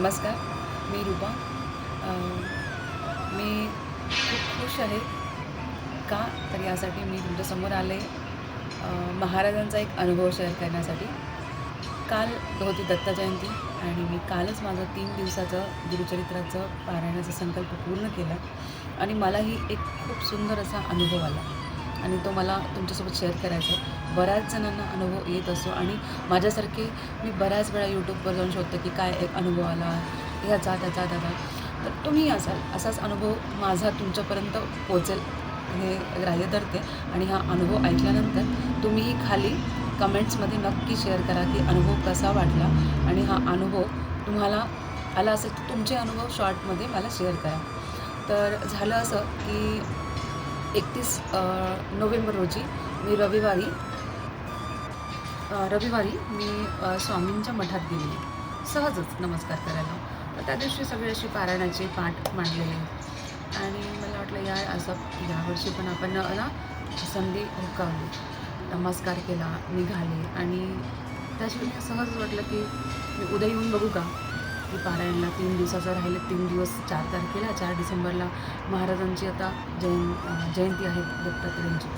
नमस्कार मी रूपा. मी खूप खुश आहे का? तर यासाठी मी तुमच्यासमोर आले. महाराजांचा एक अनुभव शेअर करण्यासाठी. काल होती दत्त जयंती आणि मी कालच माझं तीन दिवसाचं गुरुचरित्राचं पारायणाचा संकल्प पूर्ण केला आणि मलाही एक खूप सुंदर असा अनुभव आला. आणि तो मला तुमच्यासोबत शेअर करायचा आहे. बऱ्याच जणांना अनुभव येत असतो आणि माझ्यासारखे मी बऱ्याच वेळा यूट्यूबवर जाऊन शोधतो की काय एक अनुभव आला. ह्याचा त्याचा त्याचा तर तुम्ही असाल असाच अनुभव माझा तुमच्यापर्यंत पोचेल हे ग्राह्य धरते आणि हा अनुभव ऐकल्यानंतर तुम्हीही खाली कमेंट्समध्ये नक्की शेअर करा की अनुभव कसा वाटला आणि हा अनुभव तुम्हाला आला असेल तर तुमचे अनुभव शॉर्टमध्ये मला शेअर करा. तर झालं असं की एकतीस नोव्हेंबर रोजी मी रविवारी रविवारी मी स्वामींच्या मठात गेली सहजच नमस्कार करायला. तर त्या दिवशी सगळे अशी पारायणाचे पाठ मांडलेले. आणि मला वाटलं या असं यावर्षी पण आपण ना संधी हुकावली. नमस्कार केला निघाले. आणि त्याशिवाय मला सहजच वाटलं की मी उद्या येऊन बघू का? की पारायणला तीन दिवसाचं राहिले तीन दिवस चार तारखेला चार डिसेंबरला महाराजांची आता जयं जयंती आहे दत्तात्रेयांची.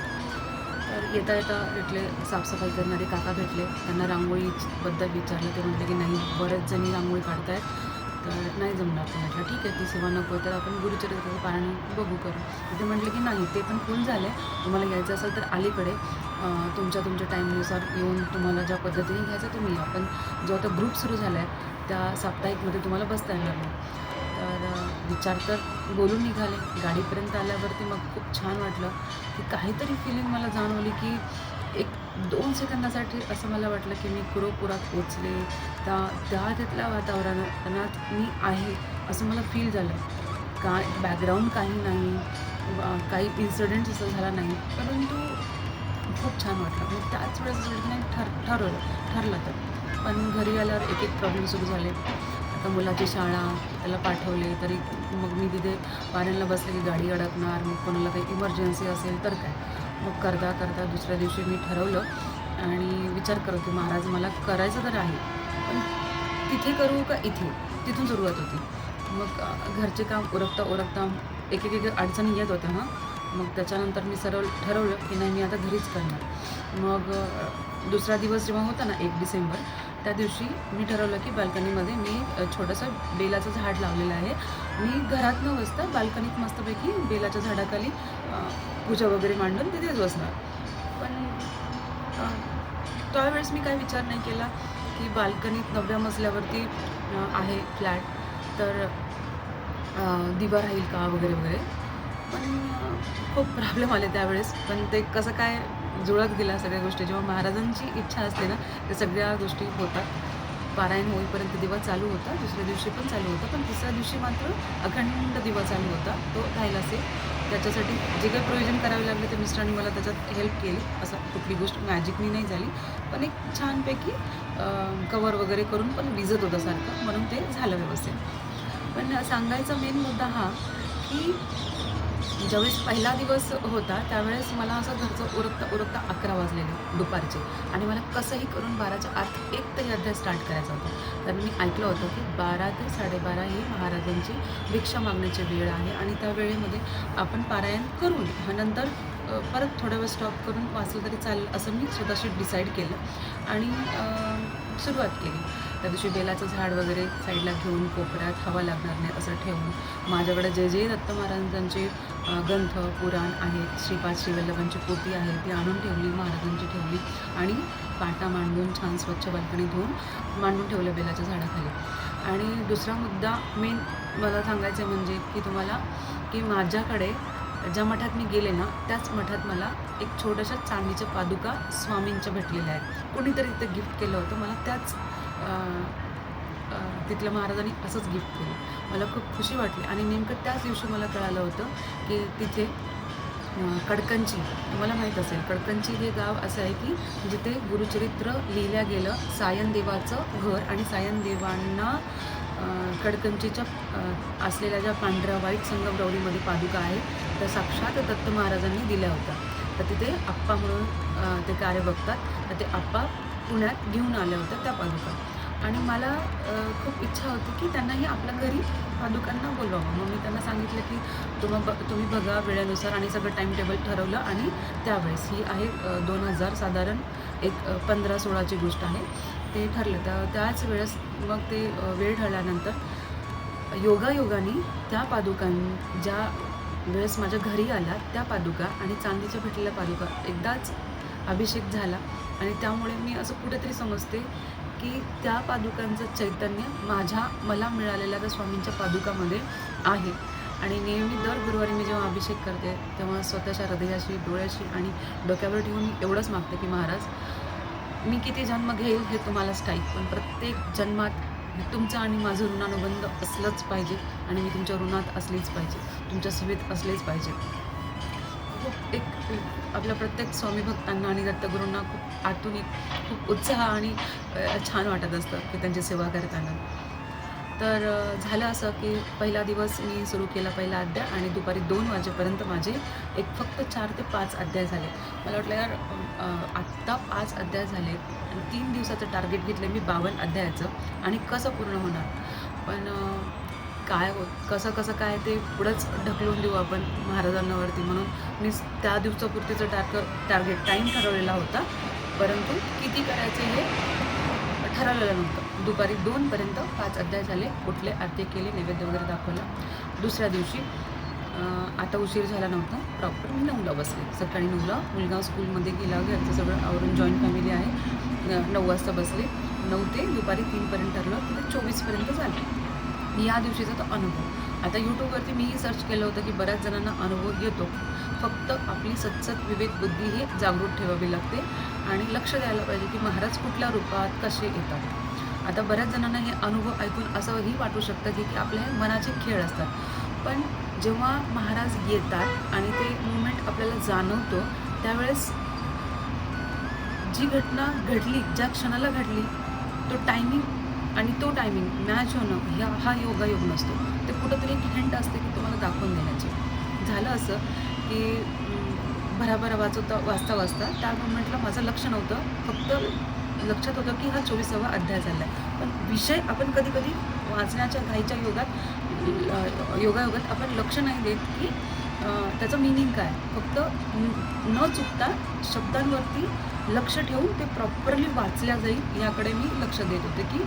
तर येता येता इथले साफसफाई करणारे काका भेटले. त्यांना रांगोळीबद्दल विचारलं. ते म्हटले की नाही बरेच जणी रांगोळी काढतायत तर नाही जमणार तर म्हटलं. ठीक आहे ती सेवा नको तर आपण गुरुचरित्राचं पारायण बघू करू. तिथे ते की नाही ते पण फुल झाले. तुम्हाला घ्यायचं असेल तर अलीकडे तुमच्या तुमच्या टाईमनुसार येऊन तुम्हाला ज्या पद्धतीने घ्यायचं तुम्ही या. पण जो आता ग्रुप सुरू झाला आहे त्या साप्ताहिकमध्ये तुम्हाला बसता येणार नाही. तर विचार तर बोलून निघाले. गाडीपर्यंत आल्यावरती मग खूप छान वाटलं की काहीतरी फिलिंग मला जाणवली की एक दोन सेकंदासाठी असं मला वाटलं की मी कुरोपुरात पोचले. त्या त्या तिथल्या वातावरणात मी आहे असं मला फील झालं. काय बॅकग्राऊंड काही नाही काही इन्सिडेंट असं झाला नाही. परंतु खूप छान वाटलं. म्हणजे त्याच वेळेस ठर ठरवलं ठरलं तर. पण घरी आल्यावर एक एक प्रॉब्लेम सुरू झाले. आता मुलाची शाळा त्याला पाठवले तरी मग मी तिथे पाण्याला बसले की गाडी अडकणार मग कोणाला काही इमर्जन्सी असेल तर काय? मग करता करता दुसऱ्या दिवशी मी ठरवलं आणि विचार करत होते महाराज मला करायचं तर आहे पण तिथे करू का इथे? तिथून सुरुवात होती. मग घरचे काम ओरखता ओरखता एक एक एक अडचणी येत होत्या हां. मग त्याच्यानंतर मी सरळ ठरवलं की नाही मी आता घरीच करणार. मग दुसरा दिवस जेव्हा होता ना एक डिसेंबर त्या दिवशी मी ठरवलं की बाल्कनीमध्ये मी छोटंसं बेलाचं झाड लावलेलं आहे. मी घरात न बसता बाल्कनीत मस्तपैकी बेलाच्या झाडाखाली पूजा वगैरे मांडून तिथेच बसणार. पण त्यावेळेस मी काय विचार नाही केला की बाल्कनीत नवव्या मजल्यावरती आहे फ्लॅट तर दिवा राहील का वगैरे वगैरे. पण खूप प्रॉब्लेम आले त्यावेळेस. पण ते कसं काय जुळत गेला सगळ्या गोष्टी. जेव्हा महाराजांची इच्छा असते ना त्या सगळ्या गोष्टी होतात. पारायण होईपर्यंत दिवा चालू होता दुसऱ्या दिवशी पण चालू होता पण तिसऱ्या दिवशी मात्र अखंड दिवा चालू होता. तो राहिला असेल त्याच्यासाठी जे काही प्रयोजन करावे लागले ते मिस्टरांनी मला त्याच्यात हेल्प केली. असं कुठली गोष्ट मॅजिकनी नाही झाली. पण एक छानपैकी कवर वगैरे करून पण विजत होतं सारखं. म्हणून ते झालं व्यवस्थित. पण सांगायचा मेन मुद्दा हा की ज्यावेळेस पहिला दिवस होता त्यावेळेस मला असं घरचं उरकता उरकता अकरा वाजलेले दुपारचे. आणि मला कसंही करून बाराच्या आत एक तरी अध्याय स्टार्ट करायचा होता. तर मी ऐकलं होतं की बारा ते साडेबारा ही महाराजांची भिक्षा मागण्याची वेळ आहे आणि त्या वेळेमध्ये आपण पारायण करून मग नंतर परत थोडा वेळ स्टॉप करून वाचलं तरी चालेल असं मी स्वतःशी डिसाईड केलं. आणि सुरुवात केली. त्या दिवशी बेलाचं झाड वगैरे साईडला घेऊन कोपऱ्यात हवा लागणार नाही असं ठेवून माझ्याकडे जे जे दत्त महाराजांचे ग्रंथ पुराण आहेत श्रीपाद श्रीवल्लभांची पोती आहे ती आणून ठेवली महाराजांची ठेवली आणि पाटा मांडून छान स्वच्छ बाल्कनी धुवून मांडून ठेवलं बेलाच्या झाडाखाली. आणि दुसरा मुद्दा मेन मला सांगायचं म्हणजे की तुम्हाला की माझ्याकडे ज्या मठात मी गेले ना त्याच मठात मला एक छोट्याशा चांदीच्या पादुका स्वामींच्या भेटलेल्या आहेत. कोणीतरी ते गिफ्ट केलं होतं मला त्याच तिथल्या महाराजांनी असंच गिफ्ट केलं. मला खूप खुशी वाटली. आणि नेमकं त्याच दिवशी मला कळालं होतं की तिथे कडकंची तुम्हाला माहीत असेल कडकंची हे गाव असं आहे की जिथे गुरुचरित्र लिहिल्या गेलं सायनदेवाचं घर आणि सायनदेवांना कडकंचीच्या असलेल्या ज्या पांढऱ्या व्हाईट संगमरवरीमध्ये पादुका आहेत त्या साक्षात दत्त महाराजांनी दिल्या होत्या. तर तिथे आप्पा म्हणून ते कार्य बघतात. तर ते आप्पा पुण्यात घेऊन आल्या होत्या त्या पादुका आणि मला खूप इच्छा होती की त्यांनाही आपल्या घरी पादुकांना बोलवावं. मग मी त्यांना सांगितलं की तुम्हा ब तुम्ही बघा वेळेनुसार आणि सगळं टाईम टेबल ठरवलं आणि त्यावेळेस ही आहे दोन हजार साधारण एक पंधरा सोळाची गोष्ट आहे. ते ठरलं. तर त्याच वेळेस मग ते वेळ ठरल्यानंतर योगायोगाने त्या पादुकां ज्या वेळेस माझ्या घरी आल्या त्या पादुका आणि चांदीच्या भेटलेल्या पादुका एकदाच अभिषेक झाला. आणि त्यामुळे मी असं कुठेतरी समजते की त्या पादुकांचं चैतन्य माझ्या मला मिळालेल्या त्या स्वामींच्या पादुकामध्ये आहे. आणि नेहमी दर गुरुवारी मी जेव्हा अभिषेक करते तेव्हा स्वतःच्या हृदयाशी डोळ्याशी आणि डोक्यावर ठेवून मी एवढंच मागते की महाराज मी किती जन्म घेईल हे तुम्हालाच ठाईक पण प्रत्येक जन्मात तुमचं आणि माझं ऋणानुबंध असलंच पाहिजे आणि मी तुमच्या ऋणात असलीच पाहिजे तुमच्या सेवेत असलेच पाहिजे. खूप एक आपल्या प्रत्येक स्वामी भक्तांना आणि दत्तगुरूंना खूप आतून एक खूप उत्साह आणि छान वाटत असतं की त्यांची सेवा करताना. तर झालं असं की पहिला दिवस मी सुरू केला पहिला अध्याय आणि दुपारी दोन वाजेपर्यंत माझे एक फक्त चार ते पाच अध्याय झाले. मला वाटलं यार आत्ता पाच अध्याय झाले तीन दिवसाचं टार्गेट घेतलं मी बावन्न अध्यायाचं आणि कसं पूर्ण होणार? पण काय होत कसं कसं काय ते पुढंच ढकलून देऊ आपण महाराजांवरती म्हणून. मी त्या दिवसापुरतीचं टार्ग टार्गेट टाईम ठरवलेला होता. परंतु किती करायचे हे ठरवलेलं नव्हतं. दुपारी दोनपर्यंत पाच अध्याय झाले. कुठले आरती केले नैवेद्य वगैरे दाखवला. दुसऱ्या दिवशी आता उशीर झाला नव्हता. प्रॉपर मी नऊला बसले. सकाळी नऊला मुलगा स्कूलमध्ये गेला घरचं सगळं आवरून जॉईंट फॅमिली आहे. नऊ वाजता बसले. नऊ ते दुपारी तीनपर्यंत ठरलं. तिथे चोवीसपर्यंत झालं. या दिवशीचा तो अनुभव. आता यूट्यूबवरती मीही सर्च केलं होतं की बऱ्याच जणांना अनुभव येतो. फक्त आपली सतसत विवेक बुद्धी ही जागृत ठेवावी लागते आणि लक्ष द्यायला पाहिजे की महाराज कुठल्या रूपात कसे येतात. आता बऱ्याच जणांना हे अनुभव ऐकून असंही वाटू शकतं की की आपल्या हे मनाचे खेळ असतात. पण जेव्हा महाराज येतात आणि ते मुवमेंट आपल्याला जाणवतो त्यावेळेस जी घटना घडली ज्या क्षणाला घडली तो टायमिंग आणि तो टायमिंग मॅच होणं ह्या हा योगायोग नसतो. ते कुठंतरी एक हिंट असते की तुम्हाला दाखवून देण्याची. झालं असं की भराभरा वाचवता वाचता वाचता त्या मोमेंटला माझं लक्ष नव्हतं. फक्त लक्षात होतं की हा चोवीसावा अध्याय झाला आहे पण विषय आपण कधी कधी वाचण्याच्या घाईच्या योगात योगायोगात आपण लक्ष नाही देत की त्याचं मिनिंग काय फक्त न चुकता शब्दांवरती लक्ष ठेवून ते प्रॉपरली वाचल्या जाईल याकडे मी लक्ष देत होते की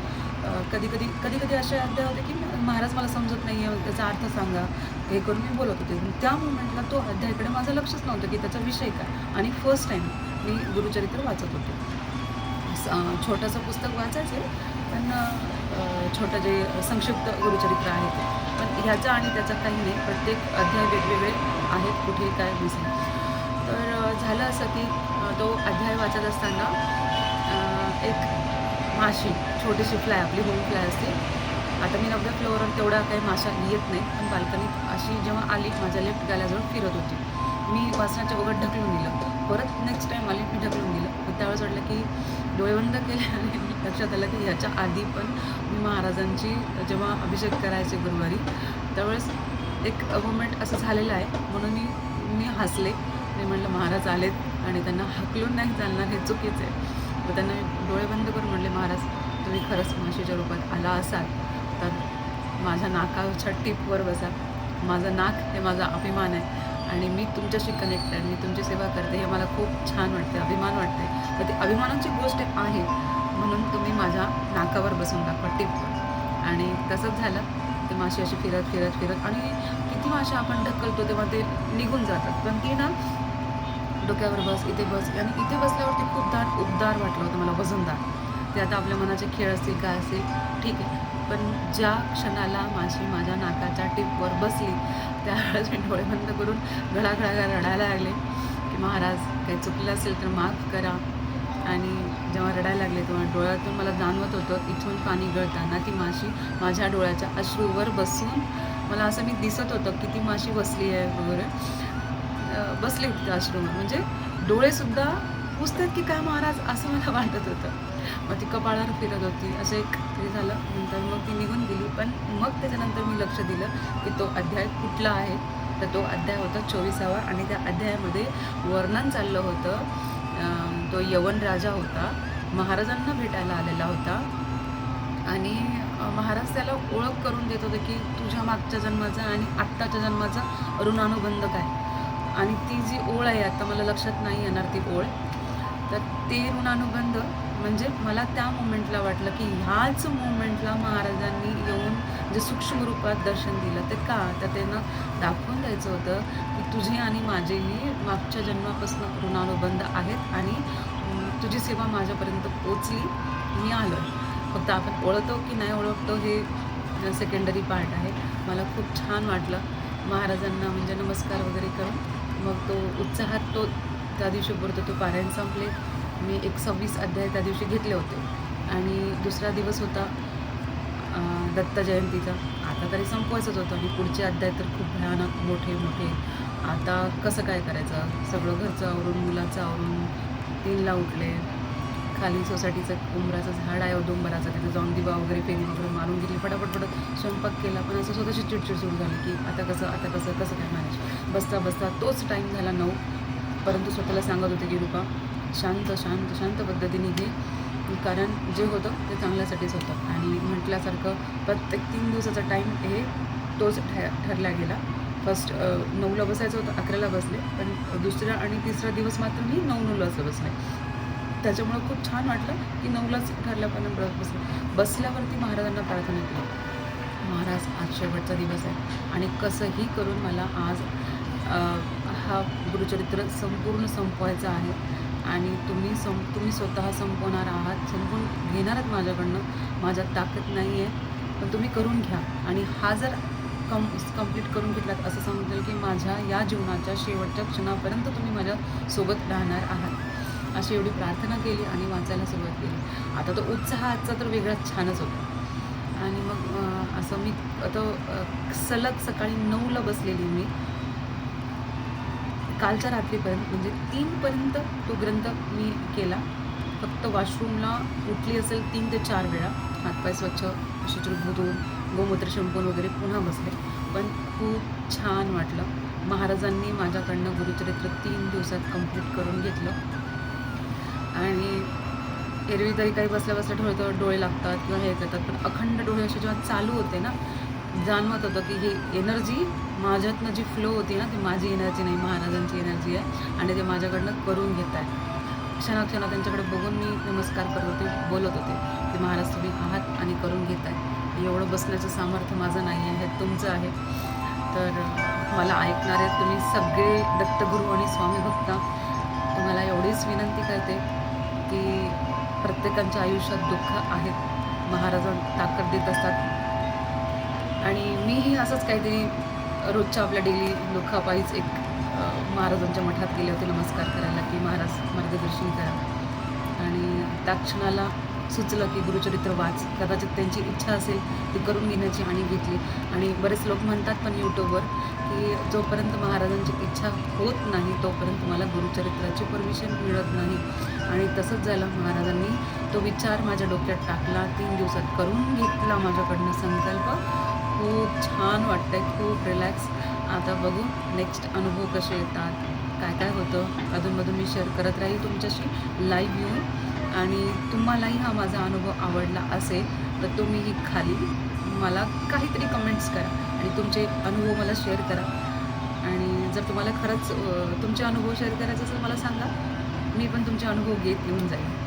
कधी कधी कधी कधी असे अध्याय होते की महाराज मला समजत नाही आहे त्याचा अर्थ सांगा. हे करून मी बोलत होते. त्या मुमेंटला तो अध्यायाकडे माझं लक्षच नव्हतं की त्याचा विषय काय. आणि फर्स्ट टाईम मी गुरुचरित्र वाचत होते. स- छोटंसं पुस्तक वाचायचे पण छोटं जे संक्षिप्त गुरुचरित्र आहे ते. पण ह्याचा आणि त्याचा काही नाही. प्रत्येक अध्याय वेगवेगळे आहेत कुठे काय दिसेल तर झालं असं की तो अध्याय वाचत असताना एक माशी छोटीशी फ्लाय आपली होम फ्लाय असते. आता मी नवव्या फ्लोअरवर तेवढा काही माशा येत नाही पण बाल्कनीत अशी जेव्हा आली माझ्या लेफ्ट गाल्याजवळ फिरत होती. मी वासनाच्या वगैरे ढकलून दिलं. परत नेक्स्ट टाईम आली मी ढकलून दिलं. मग त्यावेळेस वाटलं की डोळे बंद केले आणि लक्षात आलं की ह्याच्या आधी पण मी महाराजांची जेव्हा अभिषेक करायचे गुरुवारी त्यावेळेस एक मोमेंट असं झालेलं आहे. म्हणून मी मी हसले. मी म्हटलं महाराज आलेत आणि त्यांना हकलून नाही चालणार हे चुकीचं आहे. तर त्यांना मी डोळे बंद करून म्हणले महाराज तुम्ही खरंच माशीच्या रूपात आला असाल तर माझ्या नाकाच्या टिपवर बसा. माझं नाक हे माझा अभिमान आहे आणि मी तुमच्याशी कनेक्ट आहे. मी तुमची सेवा करते. हे मला खूप छान वाटते अभिमान वाटते तर ती अभिमानाची गोष्ट आहे म्हणून तुम्ही माझ्या नाकावर बसून दाखवा टिपवर. आणि तसंच झालं. ते माशी अशी फिरत फिरत फिरत आणि किती माशा आपण ढकलतो तेव्हा ते निघून जातात. पण ती ना डोक्यावर बस इथे बस आणि इथे बसल्यावरती उबदार वाटलं होतं मला वजनदार. ते आता आपल्या मनाचे खेळ असतील काय असतील ठीक आहे. पण ज्या क्षणाला माशी माझ्या नाकाच्या टिपवर बसली त्यावेळेस मी डोळे बंद करून घडाघडा रडायला लागले की महाराज काही चुकलं असेल तर माफ करा. आणि जेव्हा रडायला लागले तेव्हा डोळ्यातून मला जाणवत होतं इथून पाणी गळताना ती माशी माझ्या डोळ्याच्या अश्रूवर बसून मला असं मी दिसत होतं की ती माशी बसली आहे वगैरे. बसली बसले त्या अश्रूवर. म्हणजे डोळेसुद्धा पुसतात की काय महाराज? असं मला वाटत होतं. मग ती कपाळावर फिरत होती. असं एक ते झालं. नंतर मग ती निघून गेली. पण मग त्याच्यानंतर मी लक्ष दिलं की तो अध्याय कुठला आहे? तर तो अध्याय होता चोवीसावा आणि त्या अध्यायामध्ये वर्णन चाललं होतं. तो यवन राजा होता. महाराजांना भेटायला आलेला होता. आणि महाराज त्याला ओळख करून देत होते की तुझ्या मागच्या जन्माचा आणि आत्ताच्या जन्माचा ऋणानुबंध काय? आणि ती जी ओळ आहे आता मला लक्षात नाही येणार ती ओळ तर ते ऋणानुबंध म्हणजे मला त्या मोमेंटला वाटलं की ह्याच मोमेंटला महाराजांनी येऊन जे सूक्ष्म रूपात दर्शन दिलं ते का? तर त्यांना दाखवून द्यायचं होतं की तुझे आणि माझेही मागच्या जन्मापासून ऋणानुबंध आहेत आणि तुझी सेवा माझ्यापर्यंत पोचली मी आलो फक्त आपण ओळखतो की नाही ओळखतो हे सेकंडरी पार्ट आहे. मला खूप छान वाटलं. महाराजांना म्हणजे नमस्कार वगैरे करून मग तो उत्साहात तो त्या दिवशी पुरतो तो पारायण संपले. मी एक सव्वीस अध्याय त्या दिवशी घेतले होते. आणि दुसरा दिवस होता दत्त जयंतीचा. आता तरी संपवायचंच होतं. आणि पुढचे अध्याय तर खूप भयानक मोठे मोठे. आता कसं काय करायचं? सगळं घरचं आवरून मुलाचं आवरून तीनला उठले. खाली सोसायटीचं उंबराचं झाड आहे उदुंबराचं तिथे जाऊन दिवा वगैरे फेरी वगैरे मारून गेली फटाफट फटत स्वयंपाक केला. पण असं स्वतःची चिडचिड सुरू झाली की आता कसं आता कसं कसं काय मॅनेज? बसता बसता तोच टाईम झाला नऊ. परंतु स्वतःला सांगत होते की रुपा शांत शांत शांत पद्धतीने घे. कारण जे होतं ते चांगल्यासाठीच होतं. आणि म्हटल्यासारखं प्रत्येक तीन दिवसाचा टाईम हे तोच ठ ठरला गेला. फर्स्ट नऊला बसायचं होतं अकराला बसले. पण दुसरा आणि तिसरा दिवस मात्र मी नऊ नऊला असं बसले. त्याच्यामुळं खूप छान वाटलं की नऊलाच ठरल्यापर्यंत परत बसले. बसल्यावरती महाराजांना प्रार्थना केली. महाराज आज शेवटचा दिवस आहे. आणि कसंही करून मला आज हा गुरुचरित्र संपूर्ण संपवायचा आहे. आणि तुम्ही सं तुम्ही स्वतः संपवणार आहात संपून घेणार आहात माझ्याकडनं. माझ्यात ताकद नाही आहे पण तुम्ही करून घ्या. आणि हा जर कम कंप्लीट करून घेतलात असं समजेल की माझ्या या जीवनाच्या शेवटच्या क्षणापर्यंत तुम्ही माझ्यासोबत राहणार आहात. अशी एवढी प्रार्थना केली आणि वाचायला सुरुवात केली. आता तो उत्साह आजचा तर वेगळाच छानच होता. आणि मग असं मी आता सलग सकाळी नऊला बसलेली मी. कालच्या रात्रीपर्यंत म्हणजे तीनपर्यंत तो ग्रंथ मी केला. फक्त वॉशरूमला उठली असेल तीन ते चार वेळा. हातपाय स्वच्छ शुचिर धुवून गोमूत्र शंपून वगैरे पुन्हा बसले. पण खूप छान वाटलं. महाराजांनी माझ्याकडनं गुरुचरित्र तीन दिवसात कंप्लीट करून घेतलं. आणि एरवी तरी काही बसल्या बसल्या डोळे डोळे लागतात किंवा हे करतात. पण अखंड डोळे असे जेव्हा चालू होते ना जाणवत होतं की ही एनर्जी माझ्यातनं जी फ्लो होती ना ती माझी एनर्जी नाही महाराजांची एनर्जी आहे. आणि ते माझ्याकडनं करून घेत आहे. क्षणाक्षणा त्यांच्याकडे बघून मी नमस्कार करत होते बोलत होते. की महाराज तुम्ही आहात आणि करून घेत आहे. एवढं बसण्याचं सामर्थ्य माझं नाही आहे हे तुमचं आहे. तर मला ऐकणारे तुम्ही सगळे दत्तगुरू आणि स्वामी भक्त तुम्हाला एवढीच विनंती करते की प्रत्येकाच्या आयुष्यात दुःख आहेत महाराजां ताकद देत असतात. आणि मीही असंच काहीतरी रोजच्या आपल्या डेली दुःखापायीच एक महाराजांच्या मठात गेले होते नमस्कार करायला की महाराज मार्गदर्शन करा. आणि त्या क्षणाला सुचलं की गुरुचरित्र वाच. कदाचित त्यांची इच्छा असेल ती करून घेण्याची आणि घेतली. आणि बरेच लोक म्हणतात पण यूट्यूबवर की जोपर्यंत महाराजांची इच्छा होत नाही तोपर्यंत मला गुरुचरित्राची परमिशन मिळत नाही. आणि तसंच झालं. महाराजांनी तो विचार माझ्या डोक्यात टाकला. तीन दिवसात करून घेतला माझ्याकडनं संकल्प. खूप छान वाटतंय खूप रिलॅक्स आता बघू नेक्स्ट अनुभव कसे येतात काय काय होतं. अधूनमधून मी शेअर करत राहील तुमच्याशी लाईव्ह येऊन. आणि तुम्हालाही हा माझा अनुभव आवडला असेल तर तुम्हीही खाली मला काहीतरी कमेंट्स करा आणि तुमचे अनुभव मला शेअर करा. आणि जर तुम्हाला खरंच तुमचे अनुभव शेअर करायचे असेल मला सांगा. मी पण तुमचे अनुभव घेत येऊन जाईल